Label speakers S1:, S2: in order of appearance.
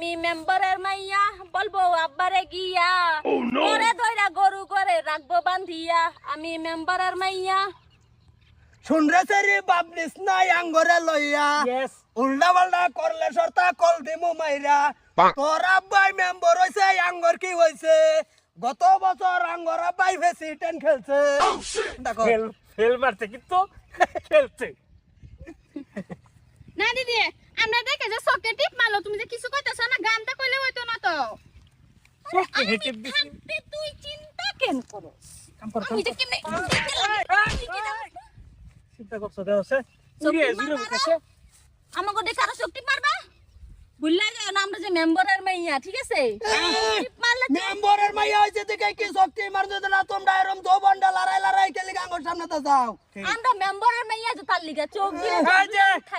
S1: আমি মেম্বারের মাইয়া বলব আব্বারে গিয়া। করে দইরা গরু করে রাখব বান্ধিয়া আমি মেম্বারের মাইয়া।
S2: শুনরে সেরি বাবলিস নাই আঙ্গরে লইয়া। উল্টা পাল্টা করলে সরতা কল দিমু মাইরা। তোর আব্বাই মেম্বার হইছে আঙ্গর কি হইছে? গত বছর আঙ্গর আব্বাই প্রেসিডেন্ট খেলছে। দেখো।
S3: ফেল ফেল মারছে কিন্তু খেলছে
S4: না দিদি আমরা দেখে যে সকে টিপ মারলো তুমি যে কিছু কইতেছ না গানটা কইলে হইতো না তো।
S1: তুই চিন্তা কেন করো?
S3: কাম কর কাম
S1: আমি যে কেমনে
S3: চিন্তা করছ জুড়ে জুড়ে
S1: আমাকে দেখে আরও শক্তি মারবা। ভুললা যাও না আমরা যে মেম্বারের মাইয়া ঠিক আছে?
S2: মেম্বারের মাইয়া হইছে দেখে কি শক্তি মারছে না তোমরা এরম দো বন্ডা লড়াই লড়াই খেলি আঙ্গর সামনে তো যাও।
S1: আমরা মেম্বারের মাইয়া যে তার লিগা চোখ দিয়ে